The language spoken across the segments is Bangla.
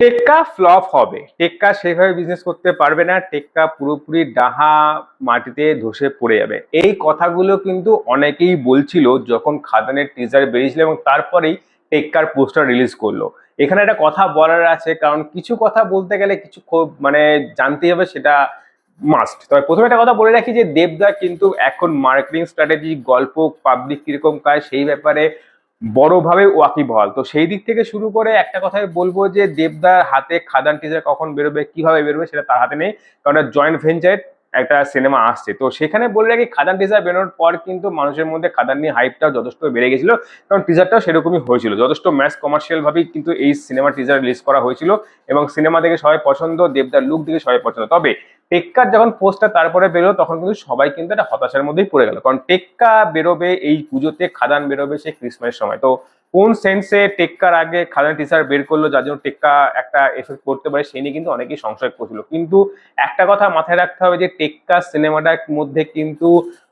টেক্কা ফ্লপ হবে। টেক্কা সেভাবে বিজনেস করতে পারবে না, টেক্কা পুরোপুরি ডাহা মাটিতে ধসে পড়ে যাবে। এই কথাগুলো কিন্তু অনেকেই বলছিল যখন খাদানের টিজার বেরিয়েছিল এবং তারপরেই টেক্কার পোস্টার রিলিজ করল। এখানে একটা কথা বলার আছে, কারণ কিছু কথা বলতে গেলে কিছু খুব মানে জানতেই হবে সেটা মাস্ট তবে প্রথমে একটা কথা বলে রাখি যে দেবদা কিন্তু এখন মার্কেটিং স্ট্র্যাটেজি গল্প পাবলিক কীরকম কাজ সেই ব্যাপারে বড়ভাবে ওয়াকিবহাল তো সেই দিক থেকে শুরু করে একটা কথাই বলব যে দেবদার হাতে খাদান টিজার কখন বেরোবে, কীভাবে বেরোবে সেটা তার হাতে নেই। কারণ জয়েন্ট ভেঞ্চার একটা সিনেমা আসছে। তো সেখানে বলে রাখি, খাদান টিজার বেরোনোর পর কিন্তু মানুষের মধ্যে খাদান নিয়ে হাইপটাও যথেষ্ট বেড়ে গেছিল। কারণ টিজারটাও সেরকমই হয়েছিল। যথেষ্ট ম্যাস কমার্শিয়াল ভাবেই কিন্তু এই সিনেমা টিজার রিলিজ করা হয়েছিল এবং সিনেমা দেখে সবাই পছন্দ, দেবদার লুক দেখে সবাই পছন্দ। তবে টেক্কার যখন পোস্টটা তারপরে বেরোলো, তখন কিন্তু সবাই কিন্তু একটা হতাশার মধ্যেই পড়ে গেল। কারণ টেক্কা বেরোবে এই পুজোতে, খাদান বেরোবে সেই ক্রিসমাসের সময়। তো কোন সেন্সে টেক্কার আগে খাদান টিসার বের করল, যার জন্য টেক্কা একটা এফেক্ট করতে পারে সেই নিয়ে কিন্তু অনেকেই সংশয় করছিল। কিন্তু একটা কথা মাথায় রাখতে হবে যে, টেক্কা সিনেমাটার মধ্যে কিন্তু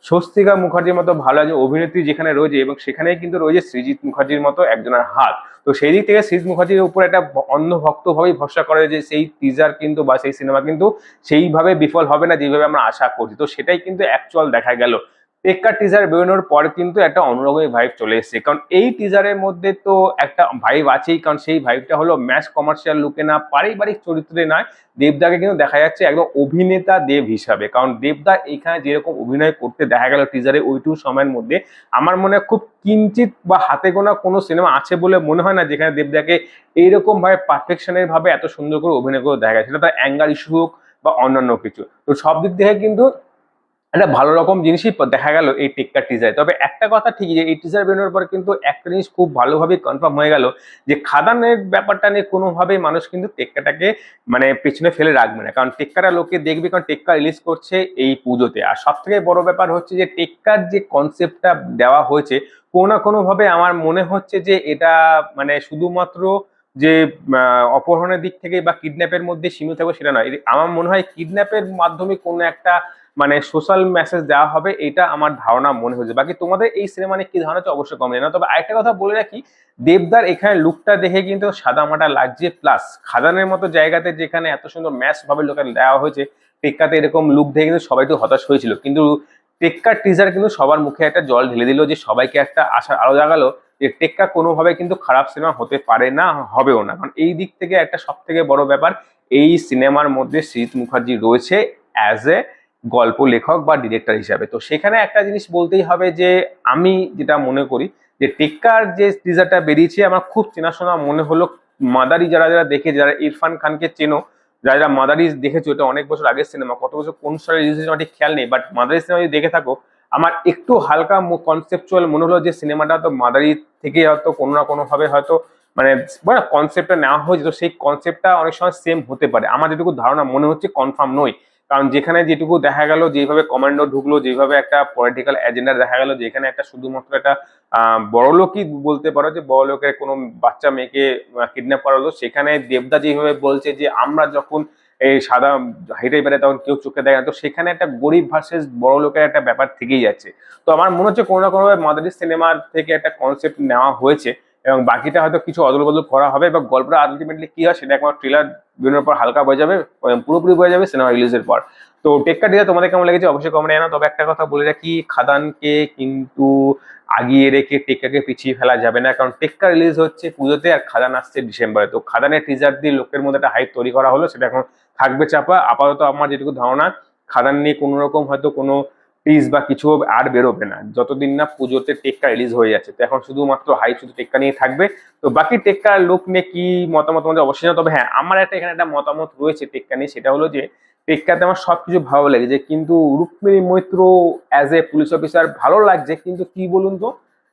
স্বস্তিকা মুখার্জির মতো ভালো একজন অভিনেত্রী যেখানে রয়েছে এবং সেখানে কিন্তু রয়েছে সৃজিৎ মুখার্জির মতো একজনের হাত। তো সেই দিক থেকে সৃজিৎ মুখার্জির উপর একটা অন্য ভক্তভাবেই ভরসা করে যে, সেই টিজার কিন্তু বা সেই সিনেমা কিন্তু সেইভাবে বিফল হবে না যেভাবে আমরা আশা করছি। তো সেটাই কিন্তু অ্যাকচুয়াল দেখা গেল। টেক্কার টিজার বেরোনোর পর কিন্তু একটা অন্যরকমই ভাইব চলে এসেছে। কারণ এই টিজারের মধ্যে তো একটা ভাইব আছেই, কারণ সেই ভাইবটা হলো ম্যাচ কমার্শিয়াল লুকে না, পারিবারিক চরিত্রে নয়, দেবদাকে কিন্তু দেখা যাচ্ছে একদম অভিনেতা দেব হিসাবে। কারণ দেবদা এখানে যেরকম অভিনয় করতে দেখা গেল টিজারে ওইটুকু সময়ের মধ্যে, আমার মনে খুব কিঞ্চিত বা হাতে গোনা কোনো সিনেমা আছে বলে মনে হয় না, যেখানে দেবদাকে এইরকম ভাবে পারফেকশনের ভাবে এত সুন্দর করে অভিনয় করে দেখা যায়। সেটা তার অ্যাঙ্গার ইস্যু হোক বা অন্যান্য কিছু। তো সব দিক থেকে কিন্তু একটা ভালো রকম জিনিসই দেখা গেল এই টেক্কার টিজারে তবে একটা কথা ঠিকই যে, এই টিজার বেরোনোর পর কিন্তু একটা জিনিস খুব ভালোভাবে কনফার্ম হয়ে গেল যে, খাদানের ব্যাপারটা নিয়ে কোনোভাবেই মানুষ কিন্তু টেক্কাটাকে মানে পেছনে ফেলে রাখবে না। কারণ টেক্কারা লোকে দেখবে, কারণ টেক্কা রিলিজ করছে এই পুজোতে। আর সব থেকে বড় ব্যাপার হচ্ছে যে, টেক্কার যে কনসেপ্টটা দেওয়া হয়েছে, কোনো না কোনোভাবে আমার মনে হচ্ছে যে, এটা মানে শুধুমাত্র যে অপহরণের দিক থেকে বা কিডন্যাপের মধ্যে সীমিত থাকবে সেটা নয়। আমার মনে হয় কিডন্যাপের মাধ্যমে কোনো একটা মানে সোশ্যাল মেসেজ দেওয়া হবে, এটা আমার ধারণা মনে হয়েছে। বাকি তোমাদের এই সিনেমা নিয়ে কি ধারণা হচ্ছে অবশ্যই কমে না তবে আরেকটা কথা বলে রাখি, দেবদার এখানে লুকটা দেখে কিন্তু সাদা মাটা লাগছে প্লাস খাদানের মতো জায়গাতে যেখানে এত সুন্দর ম্যাচ ভাবে লোকে দেওয়া হয়েছে, টেক্কাতে এরকম লুক দেখে কিন্তু সবাই একটু হতাশ হয়েছিল। কিন্তু টেক্কার টিজার কিন্তু সবার মুখে একটা জল ঢেলে দিল যে সবাইকে একটা আশার আলো জাগালো যে টেক্কা কোনোভাবে কিন্তু খারাপ সিনেমা হতে পারে না, হবেও না। কারণ এই দিক থেকে একটা সব থেকে বড় ব্যাপার, এই সিনেমার মধ্যে শীত মুখার্জি রয়েছে অ্যাজ এ গল্প লেখক বা ডিরেক্টর হিসাবে। তো সেখানে একটা জিনিস বলতেই হবে যে, আমি যেটা মনে করি যে, টেক্কার যে টিজারটা বেরিয়েছে, আমার খুব চেনাশোনা মনে হলো মাদারি যারা যারা দেখে, যারা ইরফান খানকে চেনো, যারা যারা মাদারি দেখেছ, এটা অনেক বছর আগের সিনেমা কত বছর, কোন সালে রিলিজ হয়েছে ঠিক খেয়াল নেই বাট মাদারি সিনেমা যদি দেখে থাকো, আমার একটু হালকা কনসেপচুয়াল মনে হলো যে সিনেমাটা তো মাদারি থেকে হয়তো কোনো না কোনোভাবে হয়তো মানে কনসেপ্টটা নেওয়া হয়েছে, তো সেই কনসেপ্টটা অনেক সময় সেম হতে পারে। আমার যেটুকু ধারণা মনে হচ্ছে কনফার্ম নয়। কারণ যেখানে যেটুকু দেখা গেল, যেভাবে কমান্ডো ঢুকলো, যেভাবে একটা পলিটিক্যাল এজেন্ডা দেখা গেল, যেখানে একটা শুধুমাত্র একটা বড় লোকই বলতে পারো যে বড় লোকের কোনো বাচ্চা মেয়েকে কিডন্যাপ করা হলো। সেখানে দেবদা যেভাবে বলছে যে আমরা যখন এই সাদা হেঁটে বেড়ে তখন কেউ চোখে দেখে তো সেখানে একটা গরিব ভার্সেস বড় লোকের একটা ব্যাপার থেকেই যাচ্ছে। তো আমার মনে হচ্ছে কোনো না কোনোভাবে মাদারি সিনেমার থেকে একটা কনসেপ্ট নেওয়া হয়েছে। এবং বাকিটা হয়তো কিছু অদল বদল করা হবে এবং গল্পটা আলটিমেটলি কি হয় সেটা একমাত্র ট্রেলার বেরোনোর পর হালকা হয়ে যাবে পুরোপুরি হয়ে যাবে সিনেমা রিলিজের পর। তো টেক্কা ডিজা তোমাদের কেমন লেগেছে? অবশ্যই কমেন্টে জানাও। তবে একটা কথা বলে রাখি, খাদানকে কিন্তু আগিয়ে রেখে টেক্কাকে পিছিয়ে ফেলা যাবে না। কারণ টেক্কা রিলিজ হচ্ছে পুজোতে আর খাদান আসছে ডিসেম্বরে। তো খাদানের টিজার দিয়ে লোকের মধ্যে একটা হাইপ তৈরি করা হলো, সেটা এখন থাকবে চাপা। আপাতত আমার যেটুকু ধারণা, খাদান নিয়ে কোনো রকম হয়তো কোনো পিস বা কিছু আর বেরোবে না। যতদিন না পুজোতে টেক্কা রিলিজ হয়ে যাচ্ছে। তো এখন শুধুমাত্র হাই শুধু টেক্কা নিয়ে থাকবে। তো বাকি টেক্কার লোক নিয়ে কি মতামত আমাদের অবশ্যই না তবে হ্যাঁ আমার একটা এখানে একটা মতামত রয়েছে টেক্কা নিয়ে। সেটা হলো যে, টেক্কাতে আমার সব কিছু ভালো লাগে। যে কিন্তু Rukmini Maitra as a police officer ভালো লাগছে। কিন্তু কি বলুন তো?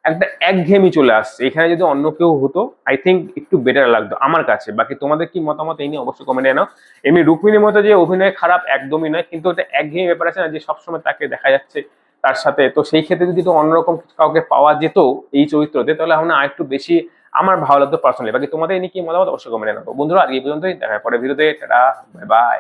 একটা একঘেয়েমি চলে আসছে। এখানে যদি অন্য কেউ হতো আই থিঙ্ক একটু বেটার লাগতো আমার কাছে। বাকি তোমাদের কি মতামত এই নিয়ে অবশ্যই কমেন্টে নাও এমনি রুক্মিণীর মতো যে অভিনয় খারাপ একদমই নয়, কিন্তু এটা একঘেয়েমি ব্যাপার আছে না যে সবসময় তাকে দেখা যাচ্ছে তার সাথে। তো সেই ক্ষেত্রে যদি তো অন্যরকম কাউকে পাওয়া যেত এই চরিত্রতে, তাহলে আমরা আরেকটু বেশি আমার ভালো লাগতো পার্সোনালি বাকি তোমাদের এই নিয়ে কি মতামত অবশ্যই কমেন্টে নাও বন্ধুরা, আজকে এই পর্যন্তই। দেখা পরে ভিডিওতে। Tata bye bye